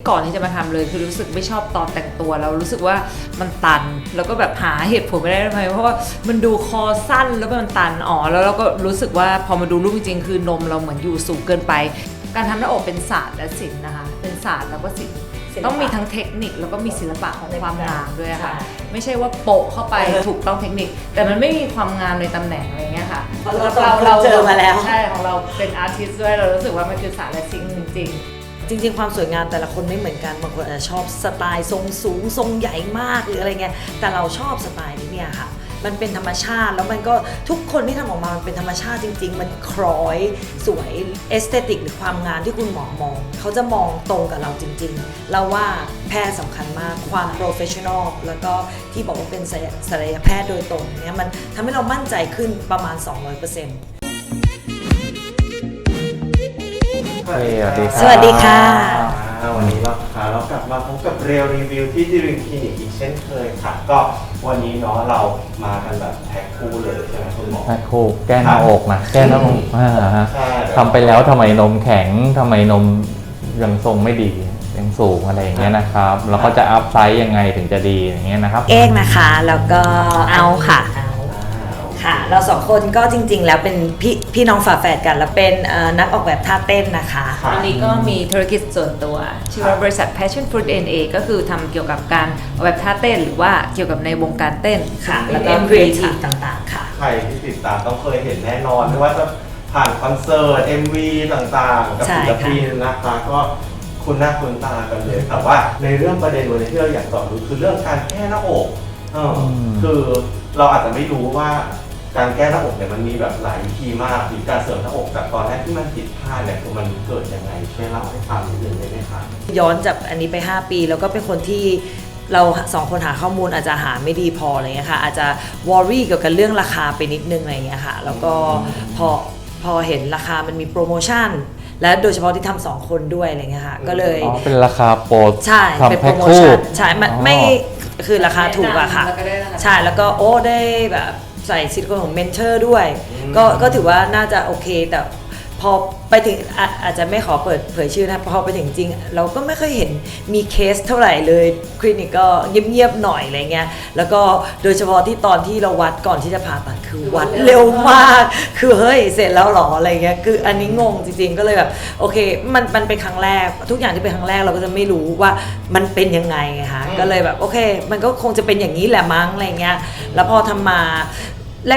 ก่อนที่จะมาทำเลยคือรู้สึกไม่ชอบตอนแต่งตัวแล้วรู้สึกว่ามันตัน แล้วก็แบบหาเหตุผลไม่ได้ทำไมเพราะว่ามันดูคอสั้นแล้วมันตันอ๋อแล้วเราก็รู้สึกว่าพอมาดูรูปจริงๆคือนมเราเหมือนอยู่สูงเกินไป การทำหน้าอกเป็นศาสตร์และศิลป์นะคะ เป็นศาสตร์แล้วก็ศิลป์ศิลปะต้องมีทั้งเทคนิคแล้วก็มีศิลปะของความงามด้วยค่ะใช่ไม่ใช่ว่าโปะเข้าไปถูกต้องเทคนิค แต่มันไม่มีความงามในตำแหน่งอะไรเงี้ยค่ะเพราะเราเราเจอมาแล้วใช่ของเราเป็นอาร์ติสต์ด้วยเรารู้สึกว่ามันคือศาสตร์และศิลป์จริง ๆ จริง ๆ ความสวยงามแต่ละคนไม่เหมือนกันบางคนอาจจะชอบสไตล์ทรงสูงทรงใหญ่มากหรืออะไรเงี้ยแต่เราชอบสไตล์นี้เนี่ยค่ะ มันเป็นธรรมชาติแล้วมันก็ทุกคนที่ทำออกมามันเป็นธรรมชาติจริง ๆ มันคล้อยสวยเอสเตติกหรือความงามที่คุณหมอมอง เขาจะมองตรงกับเราจริง ๆ เราว่าแพทย์สำคัญมากความโปรเฟชชั่นอลแล้วก็ที่บอกว่าเป็นศัลยแพทย์โดยตรงเนี่ยมันทำให้เรามั่นใจขึ้นประมาณ 200% สวัสดีครับสวัสดีค่ะ อ่าวันนี้เราค่ะเรากลับมาพบกับเรียวรีวิวที่ดิริงคลินิกอีกเช่นเคยค่ะ ก็วันนี้เนาะเรามากันแบบแพ็คคู่เลยใช่ไหมคุณหมอแพ็คคู่แก้หน้าอกนะแก้หน้าอกอ่าฮะใช่ ทำไปแล้วทำไมนมแข็งทำไมนมยังทรงไม่ดียังสูงอะไรอย่างเงี้ยนะครับ แล้วก็จะอัพไซส์ยังไงถึงจะดีอย่างเงี้ยนะครับ เอกนะคะ แล้วก็เอาค่ะอ่า ค่ะ เราสองคนก็จริง ๆ แล้วเป็นพี่พี่น้องฝาแฝดกัน แล้วเป็นเอ่อนักออกแบบท่าเต้นนะคะค่ะวันนี้ก็มีธุรกิจส่วนตัว ชื่อว่าบริษัท Passion Fruit NA ก็คือทำเกี่ยวกับการออกแบบท่าเต้น หรือว่าเกี่ยวกับในวงการเต้นค่ะ แล้แล้ววก็ก็คครีรีเอเอทีทีฟฟต่างๆค่ะ ใครที่ติดตามต้องเคยเห็นแน่นอนไม่ว่าจะผ่านคอนเสิร์ต MV ต่างๆ กับใช่ศิลค่ะปินนะคะก็คุณหน้าคุณตากันเลยแต่ว่าในเรื่องประเด็นวันนี้ที่เราอยากตอบรู้คือเรื่องการแก้หน้าอกเอออมคือเราอาจจะไม่รู้ว่า การแก้หน้าอกเนี่ยมันมีแบบหลายวิธีมากหรือการเสริมหน้าอกจากตอนแรกที่มันผิดพลาดเนี่ยคือมันเกิดยังไงช่วยเล่าให้ฟังนิดนึงได้ไหมคะย้อนจากอันนี้ไป 5 ปี แล้วก็เป็นคนที่เราสองคนหาข้อมูลอาจจะหาไม่ดีพออะไรเงี้ยค่ะอาจจะวอรี่เกี่ยวกับเรื่องราคาไปนิดนึงอะไรเงี้ยค่ะแล้วก็พอพอเห็นราคามันมีโปรโมชั่น และโดยเฉพาะที่ทำสองคนด้วยอะไรเงี้ยค่ะก็เลยอ๋อเป็นราคาโปรใช่เป็นทำโปรแพ็คโมคู่ชั่นใช่ไม่อ๋อไม่คือราคาถูกอะค่ะแล้วก็ได้ราคาใช่แล้วก็โอ้ได้แบบ ใส่ซิลิโคนของเมนเทอร์ด้วยอืมก็ก็ถือว่าน่าจะโอเค แต่พอไปถึงอาอาจจะไม่ขอเปิดเผยชื่อนะพอไปถึงจริง เราก็ไม่ค่อยเห็นมีเคสเท่าไหร่เลยคลินิกก็เงียบๆหน่อยอะไรเงี้ยแล้วก็โดยเฉพาะที่ตอนที่เราวัดก่อนที่จะผ่าตัดคือวัดเร็วมาก คือเฮ้ยเสร็จแล้วเหรออะไรเงี้ยคืออันนี้งงจริงๆก็เลยแบบโอเคมันมันเป็นครั้งแรก ทุกอย่างที่เป็นครั้งแรกเราก็จะไม่รู้ว่ามันเป็นยังไงไงคะอืมก็เลยแบบโอเค มันก็คงจะเป็นอย่างนี้แหละมั้งอะไรเงี้ยแล้วพอทำมา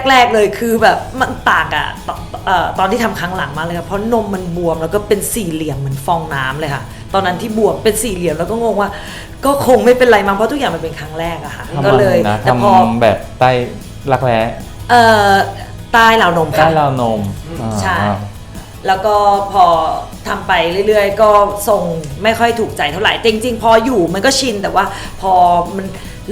แรก ๆเลยคือแบบมันต่างอะตเอ่อตอนที่ทำครั้งหลังมากเลยค่ะเพราะนมมันบวมแล้วก็เป็นสี่เหลี่ยมเหมือนฟองน้ำเลยค่ะ ตอนนั้นที่บวมเป็นสี่เหลี่ยมแล้วก็งงว่า ก็คงไม่เป็นไรมั้งเพราะทุกอย่างมันเป็นครั้งแรกอะค่ะ ทำก็เลยนะแต่พอทำแบบใต้รักแร้เอ่อใต้ราวนมใต้ค่ะ ราวนมอ่าใช่ แล้วก็พอทำไปเรื่อยๆ ก็ทรงไม่ค่อยถูกใจเท่าไหร่แต่จริงๆ พออยู่มันก็ชินแต่ว่าพอมัน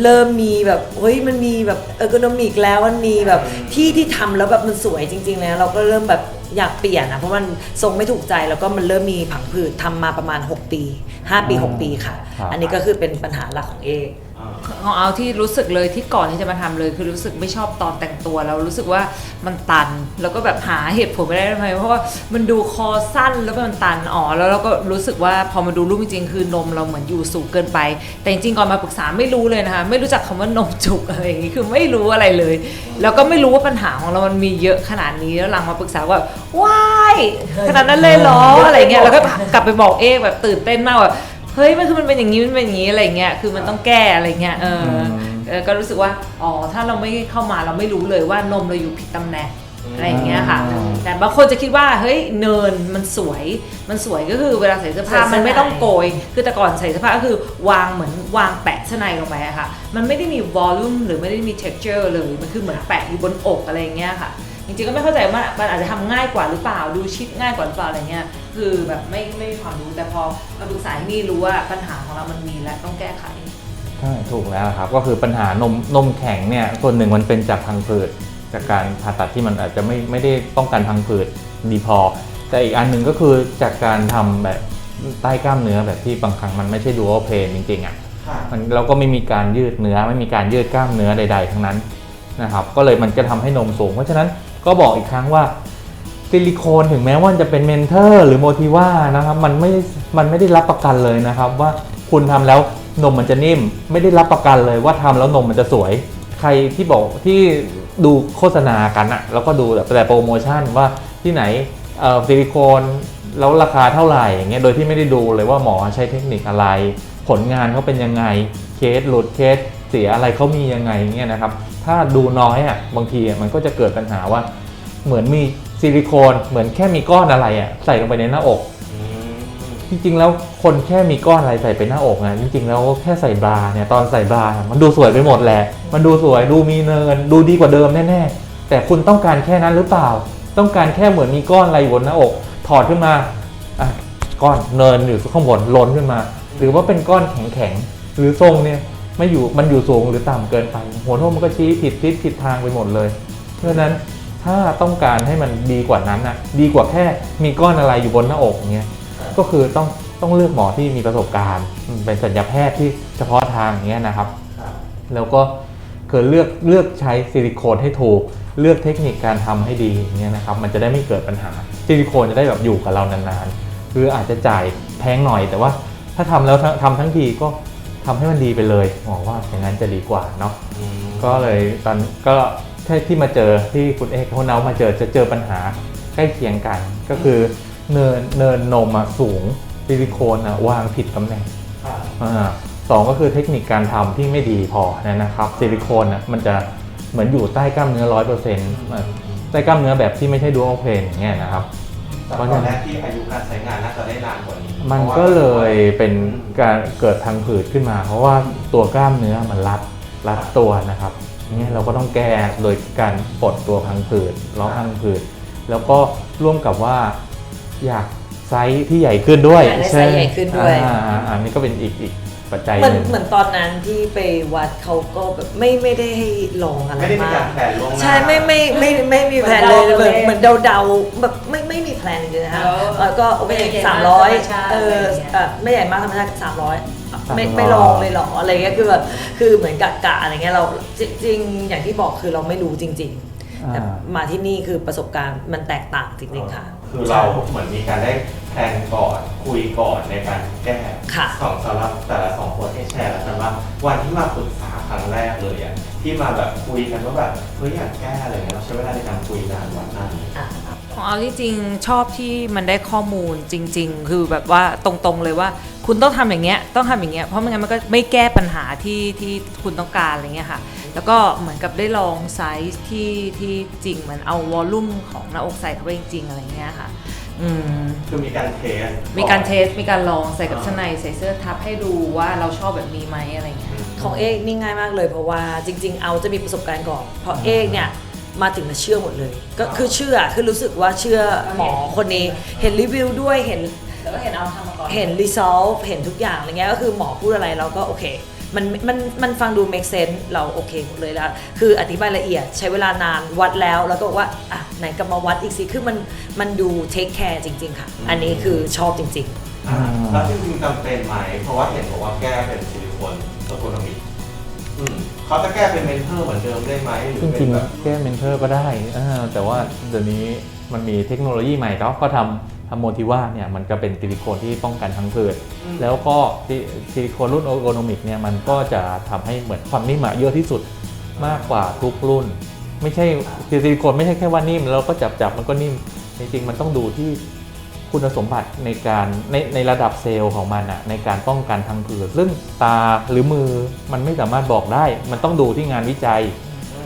เริ่มมีแบบเฮ้ยมันมีแบบเออร์โกนอมิกแล้วมันมีแบบที่ที่ทำแล้วแบบมันสวยจริงๆแล้วเราก็เริ่มแบบอยากเปลี่ยนนะเพราะมันทรงไม่ถูกใจแล้วก็มันเริ่มมีผังผืดทำมาประมาณ 6 ปี 5 ปี 6 ปีค่ะ ครับ อันนี้ก็คือเป็นปัญหาหลักของเอกอ่า ของเอาที่รู้สึกเลยที่ก่อนที่จะมาทำเลย คือรู้สึกไม่ชอบตอนแต่งตัวแล้วรู้สึกว่ามันตัน แล้วก็แบบหาเหตุผลไม่ได้ทำไมเพราะว่ามันดูคอสั้นแล้วมันตันอ๋อแล้วเราก็รู้สึกว่าพอมาดูรูปจริงๆคือนมเราเหมือนอยู่สูงเกินไป แต่จริงๆก่อนมาปรึกษาไม่รู้เลยนะคะไม่รู้จักคำว่านมจุกอะไรอย่างงี้คือไม่รู้อะไรเลย แล้วก็ไม่รู้ว่าปัญหาของเรามันมีเยอะขนาดนี้แล้วหลังมาปรึกษาว่าว้ายขนาดนั้นเลยเหรออะไรเงี้ยแล้วก็กลับไปบอกเอ๊แบบตื่นเต้นมากว่า เฮ้ยมันคือมันเป็นอย่างนี้มันเป็นอย่างนี้อะไรเงี้ยคือมันต้องแก้อะไรเงี้ยเอออมเออก็รู้สึกว่าอ๋อถ้าเราไม่เข้ามาเราไม่รู้เลยว่านมเราอยู่ผิดตำแหน่งอะไรอย่างเงี้ยค่ะอืมแต่บางคนจะคิดว่าเฮ้ยเนินมันสวย มันสวยก็คือเวลาใส่เสื้อผ้าใส่เสื้อมันไม่ต้องในโกย คือแต่ก่อนใส่เสื้อผ้าก็คือวางเหมือนวางแปะเสื้อในลงไปอะค่ะ มันไม่ได้มีวอลลุ่มหรือไม่ได้มี texture เลย มันคือเหมือนแปะอยู่บนอกอะไรอย่างเงี้ยค่ะ จริงๆก็ไม่เข้าใจว่ามันอาจจะทำง่ายกว่าหรือเปล่าดูชิดง่ายกว่าหรือเปล่าอะไรเงี้ยคือแบบไม่ไม่มีความรู้แต่พอมาปรึกษาที่นี่รู้ว่าปัญหาของเรามันมีและต้องแก้ไขใช่ถูกแล้วครับ ก็คือปัญหานมนมแข็งเนี่ยส่วนหนึ่งมันเป็นจากพังผืดจากการผ่าตัดที่มันอาจจะไม่ไม่ได้ป้องกันพังผืดดีพอ แต่อีกอันหนึ่งก็คือจากการทำแบบใต้กล้ามเนื้อแบบที่บางครั้งมันไม่ใช่ดูว่าเพนจริงๆอะค่ะมันเราก็ไม่มีการยืดเนื้อไม่มีการยืดกล้ามเนื้อใด ๆ ทั้งนั้นนะครับ ก็เลยมันจะทำให้นมสูง เพราะฉะนั้น ก็บอกอีกครั้งว่าซิลิโคนถึงแม้ว่าจะเป็นเมนเทอร์หรือโมทิว่านะครับมันไม่มันไม่ได้รับประกันเลยนะครับว่าคุณทำแล้วนมมันจะนิ่ม ไม่ได้รับประกันเลยว่าทำแล้วนมมันจะสวย ใครที่บอกที่ดูโฆษณากันอะแล้วก็ดูแบบแต่โปรโมชั่นว่าที่ไหนซิลิโคนแล้วราคาเท่าไหร่อย่างเงี้ยโดยที่ไม่ได้ดูเลยว่าหมอใช้เทคนิคอะไร ผลงานเขาเป็นยังไงเคสหลุดเคสเสียอะไรเขามียังไงเงี้ยนะครับ ถ้าดูน้อยอะบางทีอะมันก็จะเกิดปัญหาว่าเหมือนมีซิลิโคนเหมือนแค่มีก้อนอะไรอะใส่ลงไปในหน้าอกอืมจริงๆแล้วคนแค่มีก้อนอะไรใส่ไปหน้าอกนะจริงๆแล้วแค่ใส่บราเนี่ยตอนใส่บรามันดูสวยไปหมดแหละ มันดูสวยดูมีเนิน ดูดีกว่าเดิมแน่ๆแต่คุณต้องการแค่นั้นหรือเปล่า ต้องการแค่เหมือนมีก้อนอะไรอยู่บนหน้าอก ถอดขึ้นมาอะก้อนเนินอยู่ข้างบนล้นขึ้นมา หรือว่าเป็นก้อนแข็งๆหรือทรงเนี่ย ไม่อยู่มันอยู่สูงหรือต่ำเกินไป หัวนมมันก็ชี้ผิดทิศผิดทางไปหมดเลย เพราะฉะนั้นถ้าต้องการให้มันดีกว่านั้นนะดีกว่าแค่มีก้อนอะไรอยู่บนหน้าอกอย่างเงี้ยก็คือต้องต้องเลือกหมอที่มีประสบการณ์ เป็นสัญญาแพทย์ที่เฉพาะทางอย่างเงี้ยนะครับ แล้วก็คือเลือกเลือกใช้ซิลิโคนให้ถูก เลือกเทคนิคการทำให้ดีอย่างเงี้ยนะครับ มันจะได้ไม่เกิดปัญหาซิลิโคนจะได้แบบอยู่กับเรานานๆ คืออาจจะจ่ายแพงหน่อยแต่ว่าถ้าทำแล้วทั้งทำทั้งทีก็ ทำให้มันดีไปเลยหมอว่าอย่างนั้นจะดีกว่าเนาะอืมก็เลยตอนก็แค่ที่มาเจอที่คุณเอกเขาเนามาเจอจะเจอปัญหาใกล้เคียงกันก็คือเนินเนินนมอะสูงซิลิโคนอะวางผิดตำแหน่งครับอาสองก็คือเทคนิคการทำที่ไม่ดีพอนะครับซิลิโคนอะมันจะเหมือนอยู่ใต้กล้ามเนื้อร้อยเปอร์เซ็นต์ใต้กล้ามเนื้อแบบที่ไม่ใช่ดูอัลเพนอย่างเงี้ยนะครับแต่ตอนแรกที่อายุการใช้งานน่าจะได้นานกว่านี้ มันก็เลยเป็นการเกิดพังผืดขึ้นมา เพราะว่าตัวกล้ามเนื้อมันรัดรัดตัวนะครับเนี่ยเราก็ต้องแก้โดยการปลดตัวพังผืดล้อพังผืดแล้วก็ร่วมกับว่าอยากไซส์ที่ใหญ่ขึ้นด้วยอยากได้ไซส์ใหญ่ขึ้นด้วยอ่าอ่าอันนี้ก็เป็นอีกอีก ปัจจัยเหมือนหนึ่ง เหมือนตอนนั้นที่ไปวัดเขาก็แบบไม่ไม่ได้ให้ลองอะไรไม่ได้มีมากการแผนล่วงหน้า ใช่ไม่ไม่ไม่ไม่มีแผนเลยเหมือนเหมือนเดาๆแบบไม่ไม่มีแพลนจริงๆนะคะแล้วแล้วก็โอเคไม่ใหญ่สามมากร้อยธรรมชาติเอออะไรอย่างเงี้ยเอ่อไม่ใหญ่มากธรรมชาติสามร้อยไม่300ไม่ลองเลยเหรออะไรเงี้ยคือแบบคือเหมือนกะกะอะไรเงี้ยเราจริงๆอย่างที่บอกคือเราไม่รู้จริง ๆ แต่อ่า มาที่นี่คือประสบการณ์มันแตกต่างจริงๆค่ะ คือเราเหมือนมีการได้แพลนก่อนคุยก่อนในการแก้ค่ะสองสำหรับแต่ละสองคนให้แชร์แล้วกันว่าวันที่มาปรึกษาครั้งแรกเลยอะที่มาแบบคุยกันว่าแบบเฮ้ยอยากแก้อะไรเงี้ยเราใช้เวลาในการคุยนานวันนั้นของเอาที่จริงชอบที่มันได้ข้อมูลจริง ๆ คือแบบว่าตรงๆเลยว่าคุณต้องทำอย่างเงี้ยต้องทำอย่างเงี้ยเพราะไม่งั้นมันก็ไม่แก้ปัญหาที่ที่คุณต้องการอะไรเงี้ยค่ะ แล้วก็เหมือนกับได้ลองไซส์ที่ที่จริงเหมือนเอาวอลลุ่มของหน้าอกใส่เข้าไปจริงๆอะไรเงี้ยค่ะอืมคือมีการเทสมีการเทสมีการลองใส่กับชั้นในใส่เสื้อทับให้ดูว่าเราชอบแบบนี้ไหมอะไรเงี้ยของเอกนี่ง่ายมากเลยเพราะว่าจริง ๆ เอาจะมีประสบการณ์ก่อนเพราะเอกเนี่ยมาถึงมาเชื่อหมดเลย ก็คือเชื่อคือรู้สึกว่าเชื่อหมอคนนี้เห็นรีวิวด้วยเห็นแล้วก็เห็นเอาทำมาก่อนเห็นรีซอลเห็นทุกอย่างอะไรเงี้ยก็คือหมอพูดอะไรเราก็โอเค มันมันมันฟังดู make sense เราโอเคหมดเลยแล้ว คืออธิบายละเอียดใช้เวลานานวัดแล้วแล้วก็บอกว่าอะไหนก็มาวัดอีกสิคือมันมันดู take care จริง ๆ ค่ะ อันนี้คือชอบจริง ๆ อ่าแล้วจริงๆจำเป็นไหม เพราะว่าเห็นบอกว่าแก้เป็นซิลิโคนตัวโคโนมิกอืมเขาจะแก้เป็นเมนเทอร์เหมือนเดิมได้ไหมหรือจเป็รินงแบบ ๆแก้เมนเทอร์ก็ได้อ่าแต่ว่าเดี๋ยวนี้มันมีเทคโนโลยีใหม่เนาะก็ทำ ทำโมทิว่าเนี่ยมันก็เป็นซิลิโคนที่ป้องกันทั้งผืดอืมแล้วก็ซิซิลิโคนรุ่นโอโกนมิกเนี่ยมันก็จะทำให้เหมือนความนิ่มอะเยอะที่สุดมากกว่าทุกรุ่น ไม่ใช่คือซิลิโคนไม่ใช่แค่ว่านิ่ม แล้วก็จับจับมันก็นิ่ม จริงๆ มันต้องดูที่คุณสมบัติในการในในระดับเซลล์ของมันอะในการป้องกันทางผืดซึ่งตาหรือมือมันไม่สามารถบอกได้ มันต้องดูที่งานวิจัย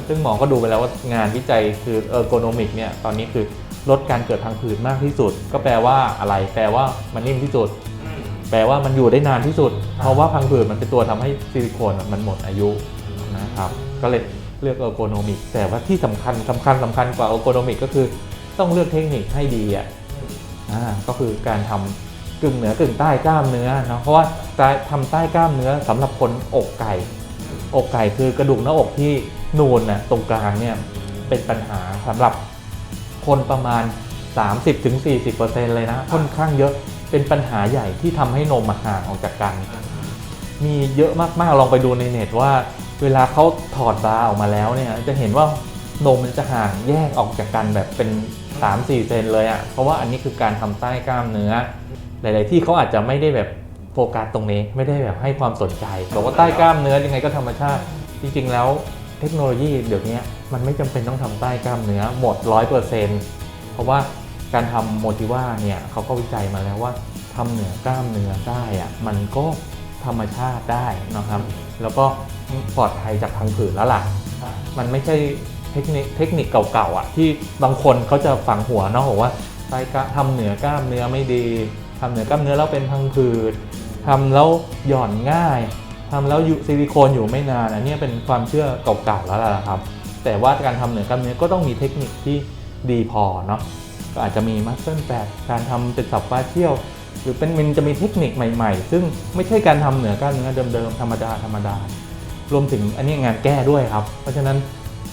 ซึ่งหมอก็ดูไปแล้วว่างานวิจัยคือเออร์โกนมิกเนี่ยตอนนี้คือ ลดการเกิดทางผืดมากที่สุด ก็แปลว่าอะไร แปลว่ามันนิ่มที่สุด อืม แปลว่ามันอยู่ได้นานที่สุด เพราะว่าพังผืดมันเป็นตัวทำให้ซิลิโคนมันหมดอายุนะครับ ก็เลยเลือกเออร์โกนมิก แต่ว่าที่สำคัญสำคัญสำคัญกว่าเออร์โกนมิกก็คือต้องเลือกเทคนิคให้ดีอะ อ่าก็คือการทำกึ่งเหนือกึ่งใต้กล้ามเนื้อเนาะเพราะว่าการทำใต้กล้ามเนื้อสำหรับคนอกไก่ อกไก่คือกระดูกหน้าอกที่นูนนะตรงกลางเนี่ยเป็นปัญหาสำหรับ คนประมาณ 30-40%เลยนะ ค่อนข้างเยอะเป็นปัญหาใหญ่ที่ทำให้นมอะห่างออกจากกัน มีเยอะมากๆลองไปดูในเน็ตว่า เวลาเขาถอดบราออกมาแล้วเนี่ยจะเห็นว่านมมันจะห่างแยกออกจากกันแบบเป็น 3-4 เซนเลยอะ่ะเพราะว่าอันนี้คือการทำใต้กล้ามเนื้อ หลาย ๆ ที่เขาอาจจะไม่ได้แบบโฟกัสตรงนี้ไม่ได้แบบให้ความสนใจบอกว่าใต้กล้ามเนื้อยังไงก็ธรรมชาติ จริง ๆ แล้วเทคโนโลยีเดี๋ยวนี้มันไม่จำเป็นต้องทำใต้กล้ามเนื้อหมด 100%เพราะว่าการทำโมทิว่าเนี่ยเขาก็วิจัยมาแล้วว่าทำเหนือกล้ามเนื้อได้อะมันก็ธรรมชาติได้นะครับ แล้วก็ปลอดภัยจากพังผืดแล้วล่ะ มันไม่ใช่เทคนิคเทคนิคเก่าๆอะที่บางคนเขาจะฝังหัวเนาะบอกว่าใต้กล้าทำเหนือกล้ามเนื้อไม่ดีทำเหนือกล้ามเนื้อแล้วเป็นพังผืดทำแล้วหย่อนง่าย ทำแล้วซิลิโคนอยู่ไม่นานอันนี้เป็นความเชื่อเก่าๆแล้วล่ะครับ แต่ว่าการทำเหนือกล้ามเนื้อก็ต้องมีเทคนิคที่ดีพอเนาะก็อาจจะมีมัสเซิลแปดการทำเป็นสับฟาเชียลหรือเป็นมันจะมีเทคนิคใหม่ๆ ซึ่งไม่ใช่การทำเหนือกล้ามเนื้อเดิมๆ ธรรมดาธรรมดา รวมถึงอันนี้งานแก้ด้วยครับ เพราะฉะนั้น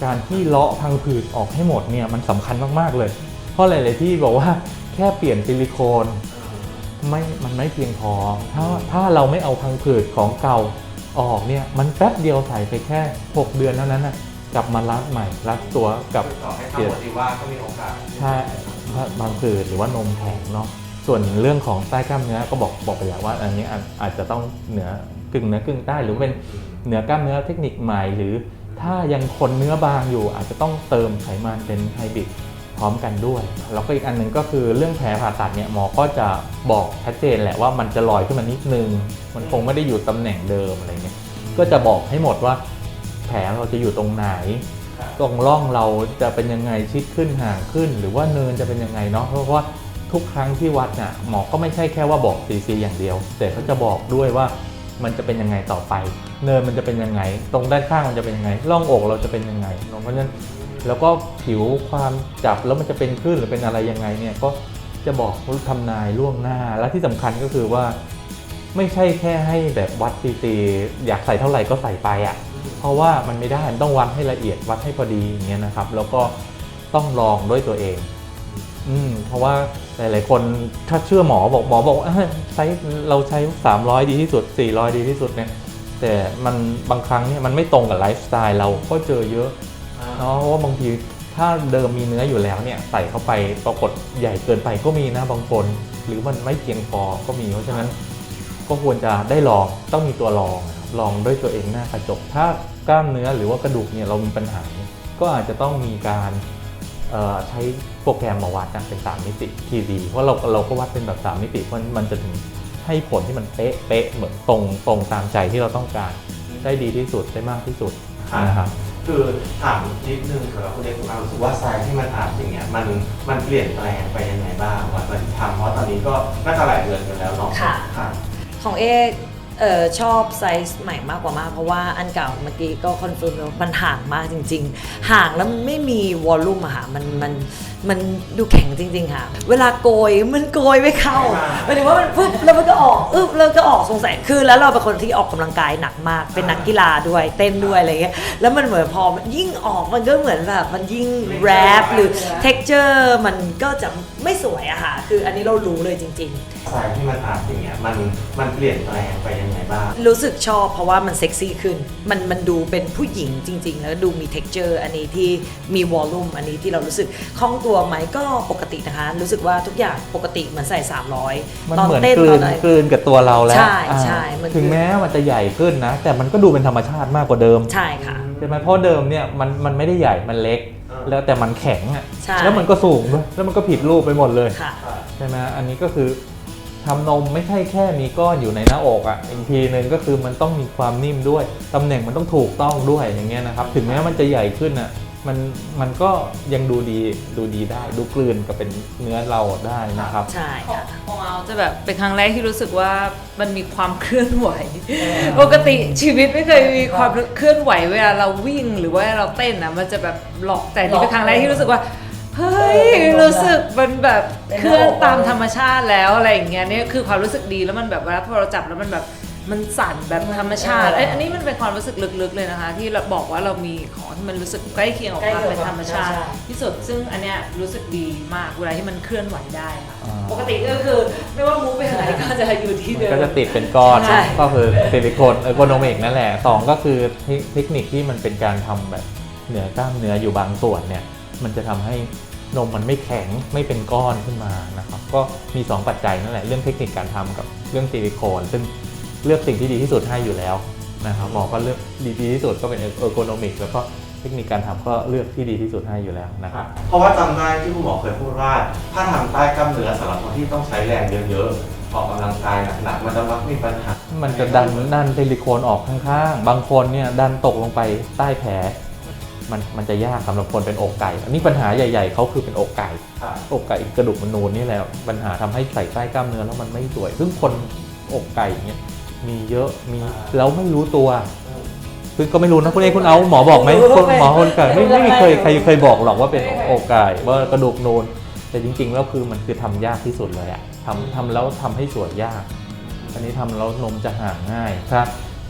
การที่เลาะพังผืดออกให้หมดเนี่ยมันสำคัญมากๆเลย เพราะหลายๆที่บอกว่าแค่เปลี่ยนซิลิโคนไม่มันไม่เพียงพอ ถ้าถ้าเราไม่เอาพังผืดของเก่า ออกเนี่ยมันแป๊บเดียวใส่ไปแค่ 6 เดือนเท่านั้นนะกลับมารัดใหม่รัดตัวกับต่อให้ทำโมทิว่าก็มีโอกาสใช่บางผืดหรือว่านมแข็งเนาะส่วนเรื่องของใต้กล้ามเนื้อก็บอกบอกไปแล้วว่า อันนี้อาจอาจจะต้องเหนือกึ่งเหนือกึ่งใต้หรือเป็นเหนือกล้ามเนื้อเทคนิคใหม่หรือถ้ายังคนเนื้อบางอยู่อาจจะต้องเติมไขมันเป็นไฮบริดพ ร้อมกันด้วย แล้วก็อีกอันหนึ่งก็คือเรื่องแผลผ่าตัดเนี่ยหมอก็จะบอกชัดเจนแหละว่ามันจะลอยขึ้นมานิดนึง มันคงไม่ได้อยู่ตำแหน่งเดิมอะไรเงี้ยก็จะบอกให้หมดว่า แผลเราจะอยู่ตรงไหน ตรงร่องเราจะเป็นยังไงชิดขึ้นห่างขึ้น หรือว่าเนินจะเป็นยังไงเนาะเพราะว่าทุกครั้งที่วัดน่ะหมอก็ไม่ใช่แค่ว่าบอก CC อย่างเดียว แต่เขาจะบอกด้วยว่ามันจะเป็นยังไงต่อไป เนินมันจะเป็นยังไง ตรงด้านข้างมันจะเป็นยังไงร่องอกเราจะเป็นยังไงนาะเพราะฉะนั้น แล้วก็ผิวความจับแล้วมันจะเป็นคลื่นหรือเป็นอะไรยังไงเนี่ยก็จะบอกทำนายล่วงหน้า และที่สำคัญก็คือว่า ไม่ใช่แค่ให้แบบวัดซีซีอยากใส่เท่าไหร่ก็ใส่ไปอะ่ะ เพราะว่ามันไม่ได้ต้องวัดให้ละเอียดวัดให้พอดีอย่างเงี้ยนะครับ แล้วก็ต้องลองด้วยตัวเอง อืมเพราะว่าหลาย ๆ คนถ้าเชื่อหมอบอกหมอบอกว่าเอ้ยใช้เราใช้ 300 ดีที่สุด 400 ดีที่สุดเนี่ยแต่มันบางครั้งเนี่ยมันไม่ตรงกับไลฟ์สไตล์เราก็เจอเยอะ เนาะเพราะว่าบางทีถ้าเดิมมีเนื้ออยู่แล้วเนี่ยใส่เข้าไปปรากฏใหญ่เกินไปก็มีนะบางคน หรือมันไม่เพียงพอก็มีเพราะฉะนั้นก็ควรจะได้ลองต้องมีตัวลองลองด้วยตัวเองหน้ากระจก ถ้ากล้ามเนื้อหรือว่ากระดูกเนี่ยเรามีปัญหา ก็อาจจะต้องมีการใช้โปรแกรมมาวัดนะเป็น 3 มิติทีดีเพราะเราเราก็วัดเป็นแบบ 3 มิติเพราะมันจะถึงให้ผลที่มันเป๊ะเป๊ะเหมือนตรงตรงตามใจที่เราต้องการ ได้ดีที่สุดได้มากที่สุดนะครับ คือถามนิดนึงสำหรับคุณเอกคุณอารู้สึกว่าไซส์ที่มันอาจอย่างเงี้ยมันมันเปลี่ยนแปลงไปยังไงบ้างวันที่ทำเพราะตอนนี้ก็น่าจะหลายเดือนกันแล้วเนาะค่ะค่ะของเอก เอ่อชอบไซส์ใหม่มากกว่ามาก เพราะว่าอันเก่าเมื่อกี้ก็คอนเฟิร์มแล้วมันห่างมากจริง ๆ ห่างแล้วมันไม่มีวอลลุ่มอะค่ะมันมันมันดูแข็งจริง ๆ ค่ะ เวลาโกยมันโกยไม่เข้าหมายถึงว่ามันปุ๊บแล้วมันก็ออกอึบแล้วก็ออกสงสัยคือ แล้วเราเป็นคนที่ออกกำลังกายหนักมาก เป็นนักกีฬาด้วยเต้นด้วยอะไรเงี้ยแล้วมันเหมือนพอมันยิ่งออกมันก็เหมือนแบบมันยิ่งแรปหรือ texture มันก็จะไม่สวยอะค่ะคืออันนี้เรารู้เลยจริง ๆ ไซส์ที่มันอาจอย่างเงี้ยมันมันเปลี่ยนแปลงไปยังไงบ้าง รู้สึกชอบเพราะว่ามันเซ็กซี่ขึ้น มันมันดูเป็นผู้หญิงจริง ๆ แล้วดูมี t e x t อร์ อันนี้ที่มีวอลลุ่มอันนี้ที่เรารู้สึกคล่องตัวไหมก็ปกตินะคะ รู้สึกว่าทุกอย่างปกติเหมือนใส่ 300 มันตอนเหมือนเต้นกลืตอนนอะไร กลืนกับตัวเราแล้วใช่อ่าใช่มันถึงแม้มันจะใหญ่ขึ้นนะ แต่มันก็ดูเป็นธรรมชาติมากกว่าเดิมใช่ค่ะ ใช่ไหมเพราะเดิมเนี่ยมันมันไม่ได้ใหญ่มันเล็ก อ่า แล้วแต่มันแข็งอะใช่ แล้วมันก็สูงด้วยแล้วมันก็ผิดรูปไปหมดเลยค่ะ ใช่ไหมอันนี้ก็คือ ทำนมไม่ใช่แค่มีก้อนอยู่ในหน้าอกอะอีกทีหนึ่งก็คือมันต้องมีความนิ่มด้วยตำแหน่งมันต้องถูกต้องด้วยอย่างเงี้ยนะครับถึงแม้มันจะใหญ่ขึ้นอะมันมันก็ยังดูดีดูดีได้ ดูกลืนกับเป็นเนื้อเราได้นะครับ ใช่ค่ะของเราจะแบบเป็นครั้งแรกที่รู้สึกว่ามันมีความเคลื่อนไหว ปกติชีวิตไม่เคยมีความเคลื่อนไหวเวลาเราวิ่งหรือว่าเราเต้นนะมันจะแบบหลอกแต่นี่เป็นครั้งแรกที่รู้สึกว่า เฮ้ยรู้สึกมันแบบเคลื่อนตามธรรมชาติแล้วอะไรอย่างเงี้ยนี่คือความรู้สึกดีแล้วมันแบบว่าพอเราจับแล้วมันแบบมันสั่นแบบธรรมชาติเอ้ยอันนี้มันเป็นความรู้สึกลึกๆเลยนะคะ ที่เราบอกว่าเรามีของที่มันรู้สึกใกล้เคียงกับความเป็นธรรมชาติ ที่สุดซึ่งอันเนี้ยรู้สึกดีมากเวลาที่มันเคลื่อนไหวได้ค่ะอ่าปกติก็คือไม่ว่ามูฟไปทางไหนก็จะอยู่ที่มันเดิมก็จะติดเป็นก้อนใช่ก็คือซิลิโคนเออร์โกนมิกนั่นแหละสองก็คือเทเทคนิคที่มันเป็นการทำแบบเหนือกล้ามเนื้ออยู่บางส่วนเนี่ยมันจะทำให้ นมมันไม่แข็งไม่เป็นก้อนขึ้นมานะครับก็มี 2 ปัจจัยนั่นแหละเรื่องเทคนิคการทำกับเรื่องซิลิโคน ซึ่งเลือกสิ่งที่ดีที่สุดให้อยู่แล้วนะครับหมอก็เลือกดีๆที่สุดก็เป็นเออร์โกนอมิกแล้วก็เทคนิคการทำก็เลือกที่ดีที่สุดให้อยู่แล้วนะครับเพราะว่าจำได้ที่คุณหมอเคยพูดว่า ถ้าทำใต้กล้ามเนื้อสำหรับคนที่ต้องใช้แรงเยอะๆออกกำลังกายหนักๆมันจะมักมีปัญหามันจะดันดันซิลิโคนออกข้างๆ บางคนเนี่ยดันตกลงไปใต้แผล มันมันจะยากสำหรับคนเป็นอกไก่ อันนี้ปัญหาใหญ่ ๆเขาคือเป็นอกไก่ค่ะอกไก่กระดูกมันนูนนี่แหละปัญหาทำให้ใส่ใต้กล้ามเนื้อแล้วมันไม่สวย ซึ่งคนอกไก่เนี่ยมีเยอะมีแล้วไม่รู้ตัวซึ่งก็ไม่รู้นะคุณเอกคุณเอาหมอบอกไหมคนหมอคนไก่ไม่ไม่มีเคยใครเคยบอกหรอกว่าเป็นอกไก่ว่ากระดูกนูนแต่จริงๆแล้วคือมันคือทำยากที่สุดเลยอะทำทำแล้วทำให้สวยยาก อันนี้ทำแล้วนมจะห่างง่ายถ้า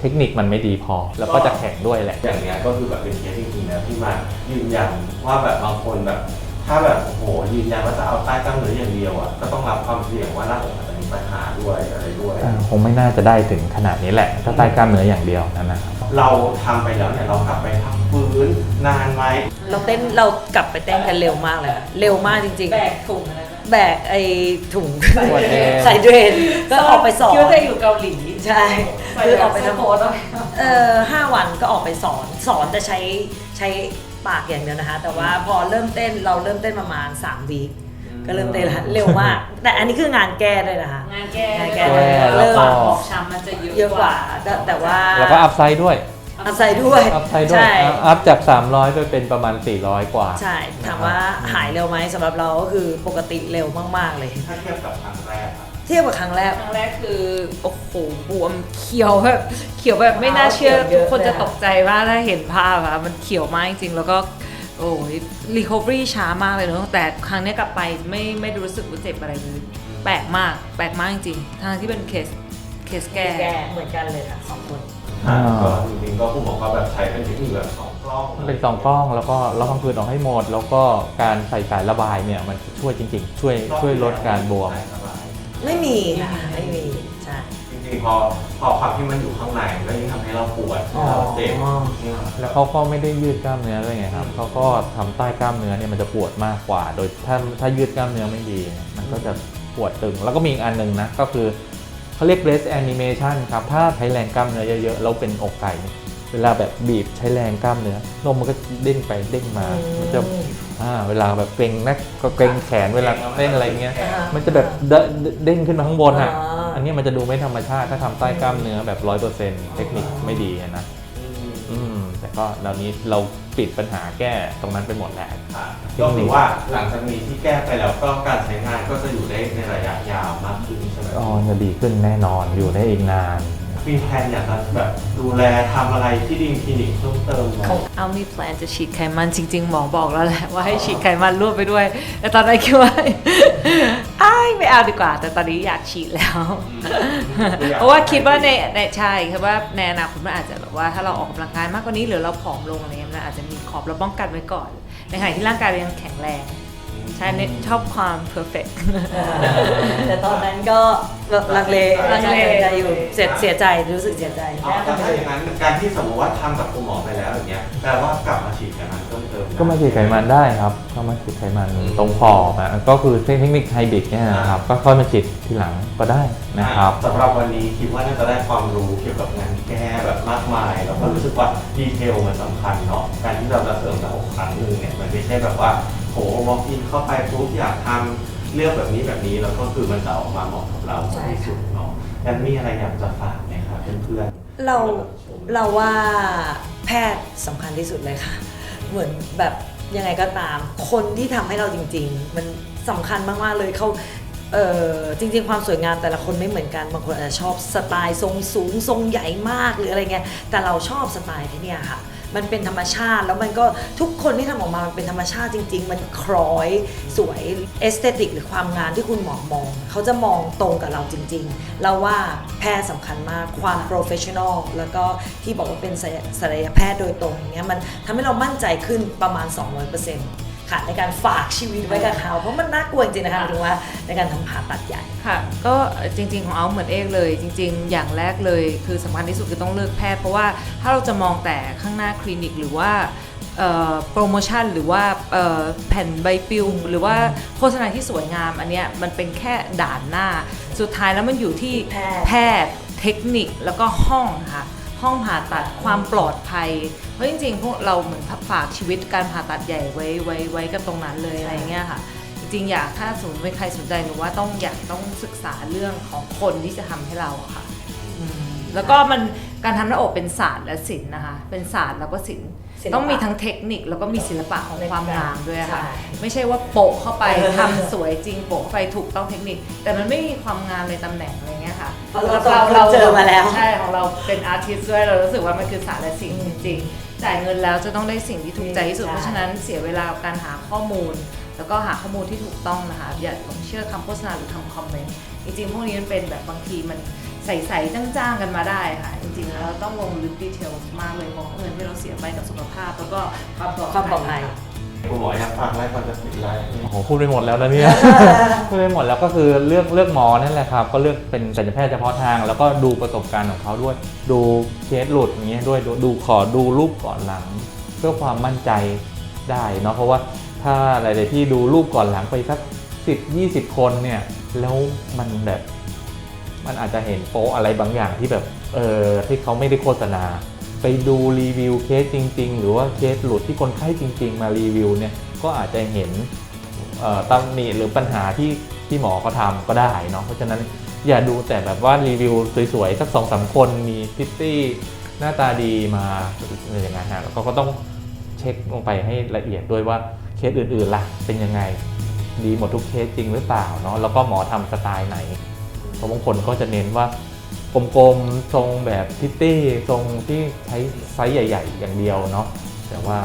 เทคนิคมันไม่ดีพอ แล้วก็จะแข็งด้วยแหละ อย่างเนี้ยก็คือแบบเป็นเคสจริงๆนะที่มายืนยันว่าแบบบางคนแบบ ถ้าแบบโอ้โหยืนยันว่าจะเอาใต้กล้ามเนื้ออย่างเดียวอะก็ต้องรับความเสี่ยงว่าหน้าอกอาจจะมีปัญหาด้วยอะไรด้วยอ่าคงไม่น่าจะได้ถึงขนาดนี้แหละ ถ้าใต้กล้ามเนื้ออย่างเดียวนั่นนะครับเราทำไปแล้วเนี่ยเรากลับไปพักฟื้นนานไหมเราเต้นเรากลับไปเต้นกันเร็วมากเลยค่ะเร็วมากจริงแบกถุงอะไรนะๆ แบกไอ้ถุงใส่เดรนใส่เดรนก็ออกไปสอนคิดว่าจะอยู่เกาหลีใช่คือออกไปทำทำโพสต์เอาเอ่อห้าวันก็ออกไปสอนสอนแต่ใช้ใช้ปากอย่างเดียวนะคะ แต่ว่าพอเริ่มเต้นเราเริ่มเต้นประมาณ3วีคก็เริ่มเต้นละเร็วมาก แต่อันนี้คืองานแก้ด้วยนะคะงานแก้งานแก้เริ่มแล้วก็บอบช้ำมันจะเยเยอะอะกกว่าว่า แต่แต่ว่า แล้วก็อัพไซด์ด้วย อัพไซด์ด้วย อัพไซด์ด้วยใช่ อัพจาก 300 ไปเป็นประมาณ 400 กว่าใช่ ถามว่าหายเร็วไหมสำหรับเราก็คือปกติเร็วมาก ๆ เลย ถ้าเทียบกับครั้งแรกอะเทียบกับครั้งแรก ครั้งแรกคือโอ้โหบวมเขียวแบบเขียวแบบไม่น่าเชื่อเขียวเยทุอะกคนเลยจะอะ ตกใจว่าถ้าเห็นภาพอะมันเขียวมากจริงๆแล้วก็โอ้ยรีคอ v รีช้ามากเลยเนอะแต่ครั้งเนี้ยกลับไปไม่ไม่ได้รู้สึกว่าเจ็บอะไรเลยแปลกมากแปลกมากจริงๆทางที่เป็นเคสเคสแก้แกเหมือนกันเลยค่ะสองคน อ่า ก็จริงๆก็คุณหมอก็แบบใช้เป็นเทคนิคแบบสองกล้องมันเป็นสองกล้องแล้วก็ล็อกพังผืดออกให้หมด แล้วก็การใส่สายระบายเนี่ยมันช่วยจริง ๆ ช่วยช่วยลดการบวมไม่มีค่ะไม่มีใช่จริงๆพอพอความที่มันอยู่ข้างในมันก็ยิ่งทำให้เราปวดเราเจ็บอ๋อแล้วเขาก็ไม่ได้ยืดกล้ามเนื้อด้วยไงครับเขาก็ทำใต้กล้ามเนื้อเนี่ยมันจะปวดมากกว่า โดยถ้าถ้ายืดกล้ามเนื้อไม่ดีเนี่ยมันก็จะปวดตึง แล้วก็มีอีกอันหนึ่งนะก็คือ เขาเรียก breast animation ครับ ถ้าใช้แรงกล้ามเนื้อเยอะๆแล้วเป็นอกไก่เนี่ยเวลาแบบบีบใช้แรงกล้ามเนื้อนมมันก็เด้งไปเด้งมา มันจะอ่าเวลาแบบเกร็งนักก็เกร็งแขนเวลาเล่นอะไรเงี้ยอ่ามันจะแบบเดเด้งขึ้นมาข้างบนอะอ่าอันนี้มันจะดูไม่ธรรมชาติถ้าทำใต้กล้ามเนื้อแบบร้อยเปอร์เซ็นต์เทคนิคไม่ดีอะนะ อืมแต่ก็ตอนนี้เราปิดปัญหาแก้ตรงนั้นไปหมดแล้วค่ะก็ถือว่าหลังจากนี้ที่แก้ไปแล้วก็การใช้งานก็จะอยู่ได้ในระยะยาวมากขึ้นใช่ไหมอ๋อจะดีขึ้นแน่นอนอยู่ได้อีกนาน มีแผนอยากจะแบบดูแลทำอะไรที่ดีมคลินิกเพิ่มเติมไหม เอามีแพลนจะฉีดไขมันจริง ๆ หมอบอกแล้วแหละว่าให้ฉีดไขมันร่วมไปด้วย แต่ตอนนั้นคิดว่าอ้ายไม่ เอาดีกว่า แต่ตอนนี้อยากฉีดแล้ว เพราะว่าคิดว่าในในใช่คือว่าในอนาคตมันอาจจะแบบว่าถ้าเราออกกำลังกายมากกว่านี้หรือเราผอมลงอะไรเงี้ยมันอาจจะมีขอบเราป้องกันไว้ก่อน ในขณะที่ร่างกายเรายังแข็งแรงใช่เน้นชอบความ perfect แต่ตอนนั้นก็แบบลังเลลังเล ใจอยู่เสียเสียใจรู้สึกเสียใจอ๋อแต่ถ้าอย่างนั้นการที่สมมติว่าทำกับคุณหมอไปแล้วอย่างเงี้ยแปลว่ากลับมาฉีดไขมันเพิ่มเติมก็มาฉีดไขมันได้ครับก็มา ฉีดไขมันตรงคออะก็คือเทคนิคไฮบริดเนี่ยนะครับก็ค่อยมาฉีดทีหลังก็ได้นะครับสำหรับวันนี้คิดว่าน่าจะได้ความรู้เกี่ยวกับงานแก้แบบมากมาย แล้วก็รู้สึกว่าดีเทลมันสำคัญเนาะการที่เราจะเสริมหน้าอกครั้งหนึ่งเนี่ยมันไม่ใช่แบบว่าโหวอล์กอินเข้าไปปุ๊บอยากทำเลือกแบบนี้แบบนี้แล้วก็คือมันจะออกมาเหมาะกับเราที่สุดเนาะงั้นมีอะไรอยากจะฝากไหมครับเพื่อนๆเราเราว่าแพทย์สำคัญที่สุดเลยค่ะ เหมือนแบบ ยังไงก็ตาม คนที่ทำให้เราจริง ๆ มันสำคัญมากๆเลยเขาเออจริง ๆ ความสวยงามแต่ละคนไม่เหมือนกันบางคนอาจจะชอบสไตล์ทรงสูงทรงใหญ่มากหรืออะไรเงี้ยแต่เราชอบสไตล์ที่เนี่ยค่ะ มันเป็นธรรมชาติ แล้วมันก็ทุกคนที่ทำออกมามันเป็นธรรมชาติจริง ๆ มันคล้อยสวยเอสเตติกหรือความงามที่คุณหมอมอง เขาจะมองตรงกับเราจริง ๆ เราว่าแพทย์สำคัญมากความโปรเฟชชั่นอลแล้วก็ที่บอกว่าเป็นศัลยศัลยแพทย์โดยตรงอย่างเงี้ยมันทำให้เรามั่นใจขึ้นประมาณ 200% ค่ะในการฝากชีวิตไว้กับเขา เพราะมันน่ากลัวจริงๆนะคะหมายถึงว่าในการทำผ่าตัดใหญ่ ค่ะก็จริงๆของเอาเหมือนเอกเลย จริง ๆ อย่างแรกเลยคือสำคัญที่สุดคือต้องเลือกแพทย์เพราะว่าถ้าเราจะมองแต่ข้างหน้าคลินิกหรือว่าเอ่อโปรโมชั่นหรือว่าเอ่อแผ่นใบปลิวหรือว่าโฆษณาที่สวยงามอันเนี้ยมันเป็นแค่ด่านหน้า สุดท้ายแล้วมันอยู่ที่แพทย์ แพทย์เทคนิคแล้วก็ห้องค่ะ ห้องผ่าตัดความปลอดภัย เพราะจริงๆพวกเราเหมือนฝากชีวิตการผ่าตัดใหญ่ไว้ไว้ไว้กับตรงนั้นเลยอะไรเงี้ยค่ะ จริงๆอยากถ้าสมมติไม่ใครสนใจหนูว่าต้องอยากต้องศึกษาเรื่องของคนที่จะทำให้เราอะค่ะแล้วก็มันการทำหน้าอกเป็นศาสตร์และศิลป์นะคะ เป็นศาสตร์แล้วก็ศิลป์ศิลปะต้องมีทั้งเทคนิคแล้วก็มีศิลปะของความงามด้วยค่ะใช่ไม่ใช่ว่าโปะเข้าไปทำสวยจริงโปะเข้าไปถูกต้องเทคนิค แต่มันไม่มีความงามในตำแหน่งอะไรเงี้ย ค่ะเพราะเราเราเจอมาแล้ว ใช่ของเราเป็นอาร์ติสต์ด้วยเรารู้สึกว่ามันคือศาสตร์และศิลป์จริงๆจ่ายเงินแล้วจะต้องได้สิ่งที่ถูกใจที่สุดใช่เพราะฉะนั้นเสียเวลากับการหาข้อมูล แล้วก็หาข้อมูลที่ถูกต้องนะคะอย่าหลงเชื่อคำโฆษณาหรือคำคอมเมนต์จริงๆพวกนี้มันเป็นแบบบางทีมันใส่ๆจ้างๆกันมาได้ค่ะ จริงๆแล้วเราต้องลงลึกดีเทลมากเลยเพราะเงินที่เราเสียไปกับสุขภาพ แล้วก็ความปลอดความปลอดภัภัยย คุณหมออยากฝากอะไรก่อนจะปิดไลฟ์โอ้โหพูดไปหมดแล้วนะเนี่ย พูดไปหมดแล้วก็คือเลือกเลือกหมอนั่นแหละครับ ก็เลือกเป็นศัลยแพทย์เฉพาะทาง แล้วก็ดูประสบการณ์ของเขาด้วย ดูเคสหลุดอย่างเงี้ยด้วยดูดูขอดูรูปก่อนหลัง เพื่อความมั่นใจได้เนาะเพราะว่าถ้าหลายๆที่ดูรูปก่อนหลังไปสัก10 20 คนเนี่ยแล้วมันแบบ มันอาจจะเห็นโป๊ะอะไรบางอย่างที่แบบเออที่เขาไม่ได้โฆษณา ไปดูรีวิวเคสจริง ๆ หรือว่าเคสหลุดที่คนไข้จริง ๆ มารีวิวเนี่ยก็อาจจะเห็นตำหนิหรือปัญหาที่ที่หมอเขาทำก็ได้เนาะเพราะฉะนั้นอย่าดูแต่แบบว่ารีวิวสวยๆสักสองสามคนมีพิตตี้หน้าตาดีมาอะไรอย่างนั้นนะแล้วก็ก็ต้องเช็คลงไปให้ละเอียดด้วยว่าเคสอื่นๆล่ะเป็นยังไงดีหมดทุกเคสจริงหรือเปล่าเนาะแล้วก็หมอทำสไตล์ไหนเพราะบางคนก็จะเน้นว่า กลมๆ ทรงแบบพิตตี้ ทรงที่ใช้ไซส์ใหญ่ ๆ อย่างเดียวเนาะแต่ว่า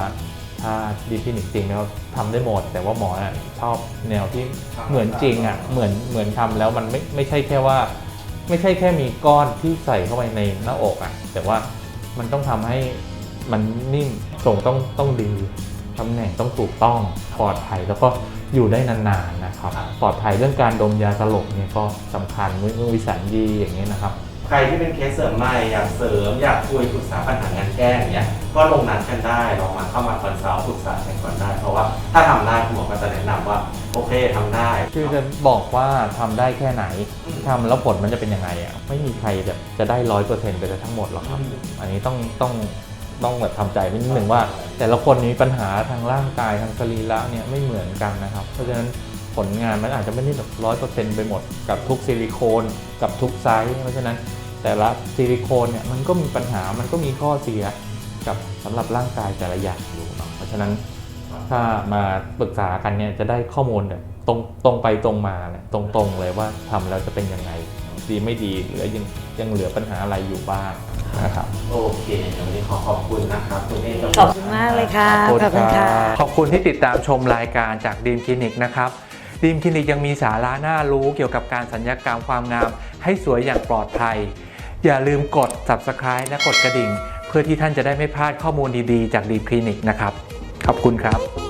ถ้าดีที่หนึ่งจริงแล้วทำได้หมด แต่ว่าหมอน่ะชอบแนวที่เหมือนจริงอะเหมือนเหมือนทำแล้วมันไม่ไม่ใช่แค่ว่า ไม่ใช่แค่มีก้อนที่ใส่เข้าไปในหน้าอกอะ แต่ว่ามันต้องทำให้มันนิ่มทรงต้องต้องดีตำแหน่งต้องถูกต้องปลอดภัยแล้วก็อยู่ได้นานๆนะครับ ปลอดภัยเรื่องการดมยาสลบเนี่ยก็สำคัญมือวิสัญญีอย่างนี้ยนะครับ ใครที่เป็นเคสเสริมใหม่อยากเสริมอยากคุยปรึกษาปัญหางานแก้อย่างเงี้ยก็ลงนัดกันได้ลองมาเข้ามาคอนซัลท์ปรึกษากันก่อนได้ เพราะว่าถ้าทำได้คุณหมอก็จะแนะนำว่าโอเคทำได้ คือจะบอกว่าทำได้แค่ไหนอืม ทำแล้วผลมันจะเป็นยังไงอะไม่มีใครแบบจะได้ร้อยเปอร์เซ็นต์ไปทั้งหมดหรอกครับอืมอันนี้ต้องต้องต้องแบบทำใจไว้นิดหนึ่งว่า แต่ละคนมีปัญหาทางร่างกายทางสรีระเนี่ยไม่เหมือนกันนะครับ เพราะฉะนั้น ผลงานมันอาจจะไม่ได้แบบร้อยเปอร์เซ็นต์ไปหมดกับทุกซิลิโคนกับทุกไซส์เพราะฉะนั้นแต่ละซิลิโคนเนี่ยมันก็มีปัญหามันก็มีข้อเสียกับสำหรับร่างกายแต่ละอย่างอยู่เนาะเพราะฉะนั้นถ้ามาปรึกษากันเนี่ยจะได้ข้อมูลแบบตรงตรงไปตรงมาเนี่ยตรงๆเลยว่าทำแล้วจะเป็นยังไงดีไม่ดีหรือยังยังเหลือปัญหาอะไรอยู่บ้างนะครับโอเควันนี้ขอขอบคุณนะครับคุณเอกับขอบคุณมากเลยค่ะขอบคุณค่ะขอบคุณที่ติดตามชมรายการจากดีมคลินิกนะครับ ดีมคลินิกยังมีสาระน่ารู้เกี่ยวกับการสัญญกรรมความงาม ให้สวยอย่างปลอดภัย อย่าลืมกด subscribe และกดกระดิ่ง เพื่อที่ท่านจะได้ไม่พลาดข้อมูลดีๆ จากดีมคลินิกนะครับ ขอบคุณครับ